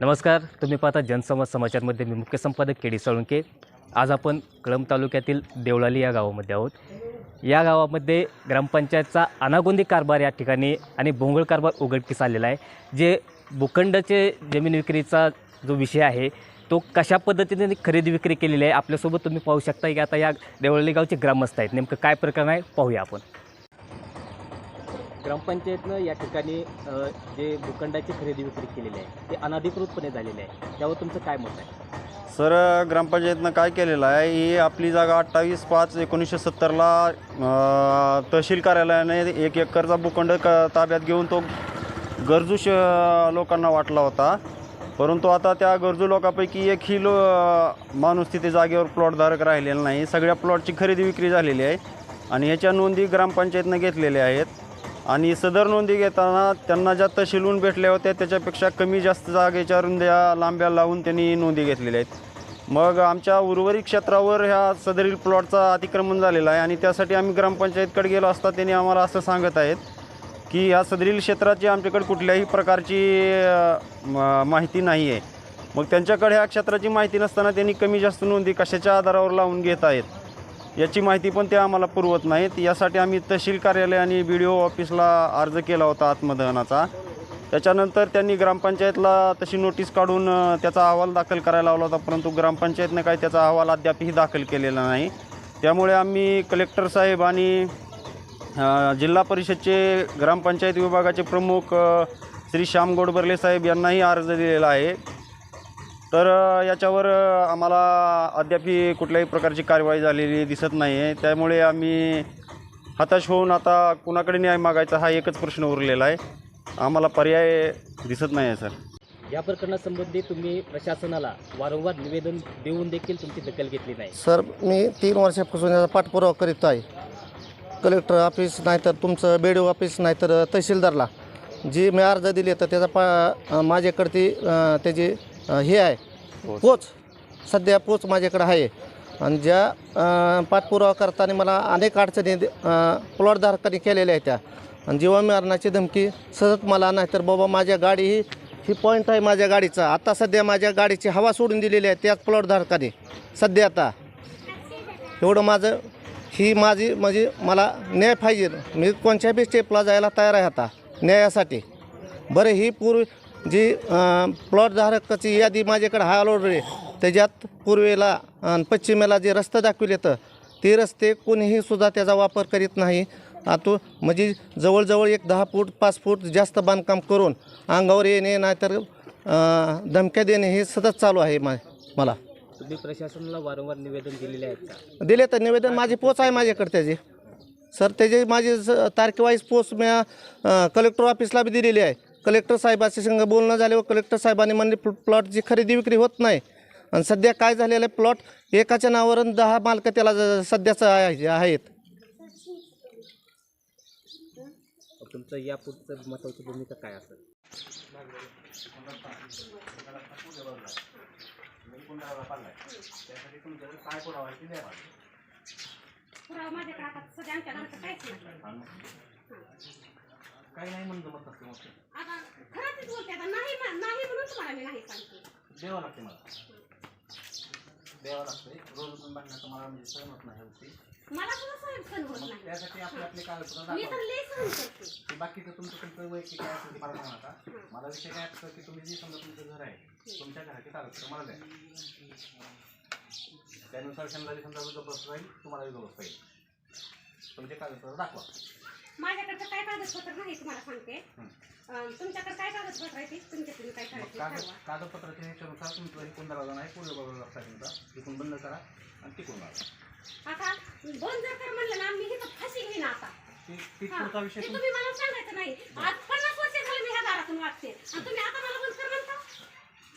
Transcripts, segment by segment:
नमस्कार तुम्ही पाहता जनसंवाद समाचारमध्ये मी मुख्य संपादक के डी साळुंके. आज आपण कळंब तालुक्यातील देवळाली या गावामध्ये आहोत. या गावामध्ये ग्रामपंचायतचा अनागोंदी कारभार या ठिकाणी आणि भोंगळ कारभार उघडकीस आलेला आहे. जे भूखंडाचे जमीन विक्रीचा जो विषय आहे तो कशा पद्धतीने खरेदी विक्री केलेली आहे आपल्यासोबत तुम्ही पाहू शकता की आता या देवळाली गावचे ग्रामस्थ आहेत. नेमकं काय प्रकरण आहे पाहूया आपण. ग्रामपंचायतनं या ठिकाणी जे भूखंडाची खरेदी विक्री केलेली आहे ते अनधिकृतपणे झालेले आहे. त्यावर तुमचं काय मत आहे? सर ग्रामपंचायतनं काय केलेलं आहे ही आपली जागा अठ्ठावीस पाच एकोणीसशे सत्तरला तहसील कार्यालयाने एक एकरचा भूखंड क ताब्यात घेऊन तो गरजू श लोकांना वाटला होता. परंतु आता त्या गरजू लोकांपैकी एकही लो माणूस तिथे जागेवर प्लॉटधारक राहिलेला नाही. सगळ्या प्लॉटची खरेदी विक्री झालेली आहे. आणि ह्याच्या नोंदी ग्रामपंचायतनं घेतलेल्या आहेत. आणि सदर नोंदी घेताना त्यांना ज्या तहसीलून भेटल्या होत्या त्याच्यापेक्षा कमी जास्त जागेच्या रुंद्या लांब्या लावून त्यांनी नोंदी घेतलेल्या आहेत. मग आमच्या उर्वरित क्षेत्रावर ह्या सदरील प्लॉटचा अतिक्रमण झालेला आहे आणि त्यासाठी आम्ही ग्रामपंचायतकडे गेलो असता त्यांनी आम्हाला असं सांगत आहेत की ह्या सदरील क्षेत्राची आमच्याकडे कुठल्याही प्रकारची म- माहिती नाही आहे. मग त्यांच्याकडे ह्या क्षेत्राची माहिती नसताना त्यांनी कमी जास्त नोंदी कशाच्या आधारावर लावून घेत आहेत? याची माहिती पण ते आम्हाला पुरवत नाहीत. यासाठी आम्ही तहसील कार्यालय आणि बी डी ओ ऑफिसला अर्ज केला होता आत्मदहनाचा. त्याच्यानंतर त्यांनी ग्रामपंचायतला तशी नोटीस काढून त्याचा अहवाल दाखल करायला लावला होता परंतु ग्रामपंचायतनं काही त्याचा अहवाल अद्यापही दाखल केलेला नाही. त्यामुळे आम्ही कलेक्टर साहेब आणि जिल्हा परिषदचे ग्रामपंचायत विभागाचे प्रमुख श्री श्याम गोडबर्ले साहेब यांनाही अर्ज दिलेला आहे. तर याच्यावर आम्हाला अद्यापही कुठल्याही प्रकारची कारवाई झालेली दिसत नाही आहे त्यामुळे आम्ही हताश होऊन आता कुणाकडे न्याय मागायचा हा एकच प्रश्न उरलेला आहे. आम्हाला पर्याय दिसत नाही आहे सर. या प्रकरणासंबंधी तुम्ही प्रशासनाला वारंवार निवेदन देऊन देखील तुमची दखल घेतली नाही. सर मी तीन वर्षापासून याचा पाठपुरावा करीत आहे. कलेक्टर ऑफिस नाहीतर तुमचं बी ऑफिस नाहीतर तहसीलदारला. जी मी अर्ज दिले तर त्याचा पा अं, माझ्याकडे ती अं, त्याची हे आहे. पोच. सध्या पोच माझ्याकडे आहे. आणि ज्या पाठपुरावा करताना मला अनेक अडचणी प्लॉटधारकांनी केलेल्या आहेत त्या. आणि जीवामरणाची धमकी सतत मला नाहीतर बाबा माझ्या गाडी ही ही पॉईंट आहे माझ्या गाडीचा. आता सध्या माझ्या गाडीची हवा सोडून दिलेली आहे त्याच प्लॉटधारकाने. सध्या आता. एवढं माझं ही माझी म्हणजे मला न्याय पाहिजे. मी कोणत्या बी स्टेपला जायला तयार आहे आता. न्यायासाठी. बरं ही पूर्वी जी प्लॉटधारकाची यादी माझ्याकडे हा ऑलरेडी त्याच्यात पूर्वेला आणि पश्चिमेला जे रस्ते दाखविले तर ते रस्ते कोणीही सुद्धा त्याचा वापर करीत नाही. आतो म्हणजे जवळजवळ एक दहा फूट पाच फूट जास्त बांधकाम करून अंगावर येणे नाहीतर धमक्या देणे हे सतत चालू आहे मा मला. तुम्ही प्रशासनाला वारंवार निवेदन दिलेले आहेत दिले तर निवेदन माझी पोच आहे माझ्याकडे त्याची. सर त्याची माझी स- तारखेवाईज पोच मी कलेक्टर ऑफिसला बी दिलेली आहे. कलेक्टर साहेबाच्या संग बोलणं झाल्यावर कलेक्टर साहेबांनी म्हणले प्ल- प्लॉटची खरेदी विक्री होत नाही आणि सध्या काय झालेलं आहे? प्लॉट एकाच्या नावावर आणि दहा मालक त्याला सध्याचं आहे आहेत. तुमचं या पुढचं महत्वाची भूमिका काय असेल काही नाही म्हणतो मग तसं मग आता खरंच बोलते आता नाही नाही म्हणून तुम्हाला मी नाही सांगते. द्यावं लागते मला. द्यावं लागते रोज पण बघण्याचं मला म्हणजे सहमत नाही होती. मला सुद्धा सहन सहन होत नाही. त्यासाठी आपले आपले कागदपत्र मी दाखवा. तर लई सहन करते. ते बाकीचं तुमचं तुमचं वैयक्तिक काय असेल ते मला सांगू नका मला विषय काय असतं की तुम्ही जे समजा तुमचं घर आहे तुमच्या घराचे कागदपत्र मला द्या. त्यानुसार समजा समजा बसता येईल तुम्हाला बसता येईल. तुमचे कागदपत्र दाखवा. माझ्याकडचं काय कागदपत्र नाही तुम्हाला सांगते. अं, तुमच्याकडे काय कागदपत्र आहे ते तुमच्या तुम्ही काय मग करायचे कागद ठरवा. कागदपत्राच्या ह्याच्यानुसार तुमचं हे नाही पूर्व बाजूला रस्ता आहे तुमचा तिथून बंद करा आणि तिकडून मारा आता बंद जर कर म्हणलं ना मी इथं फाशी घेईन आता. ती ती हा. पुढचा विषय ते तुम- तुम्ही मला सांगायचं नाही. आज पन्नास वर्ष झाले मी ह्या दारातून वागते. आणि तुम्ही आता मला बंद कर म्हणता.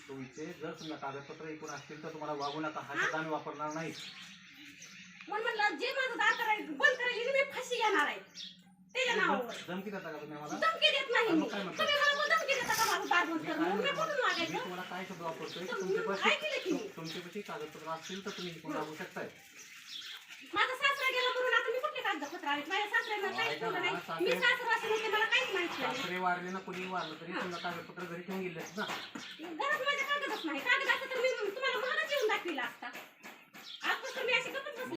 तुमचे जर तुम्हाला कागदपत्र एकूण असतील तर तुम्हाला वागू नका हा शब्द आम्ही वापरणार नाही. म्हणून म्हटलं जे माझं दार करायचं बंद करायची मी फाशी घेणार आहे. त्याच्या नावावर. धमकी देता का तुम्ही आम्हाला? धमकी देत नाही मी. मग काय म्हणता? तुम्ही मला मग धमकी देता का माझं दार बंद मी मी? कुठून मी तुम्हाला काय शब्द वापरतोय? की मी ऐकलं की मी. तुमचे कशी कागदपत्र असतील तर तुम्ही इकडून लागू शकताय. माझा सासरा गेला म्हणून आता मी कुठले कागदपत्र आले माझ्या सासऱ्यांना काहीच ठेवलं नाही. मी सासरवासी होते मला काहीच माहीत नाही. सासरे वारले ना कोणी वारलं तरी समजा कागदपत्र घरी ठेवून गेले ना. घरात माझ्या कागदच नाही. कागदाचं तर मी